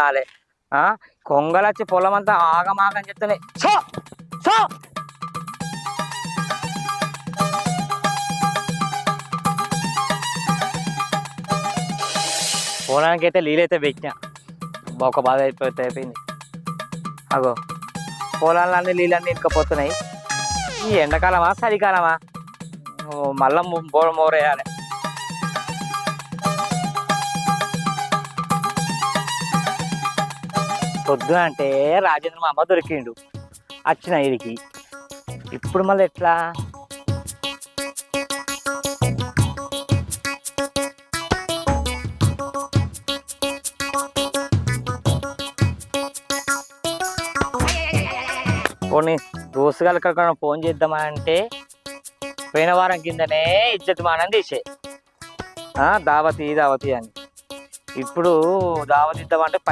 ఉండాలి. ఆ? కొంగలచ్చి పొలం అంతా ఆగమాగని చెప్తున్నాయి సో సో పొలానికి అయితే నీళ్ళైతే పెట్టినా ఒక బాధ అయిపోతే అయిపోయింది. అగో పొలాలన్నీ నీళ్ళన్నీ ఇంకపోతున్నాయి ఈ ఎండాకాలమా చలికాలమా? ఓ, మళ్ళా మోరేయాలి. పొద్దున అంటే రాజేంద్ర మామ దొరికిండు. వచ్చిన ఇడికి ఇప్పుడు మళ్ళీ ఎట్లా? పోనీ దోస్తుగాలు ఎక్కడ ఫోన్ చేద్దామా అంటే పోయిన వారం కిందనే ఇజ్జత్ మానం తీసే. దావతి దావతి అని. ఇప్పుడు దావతి ఇద్దామంటే పై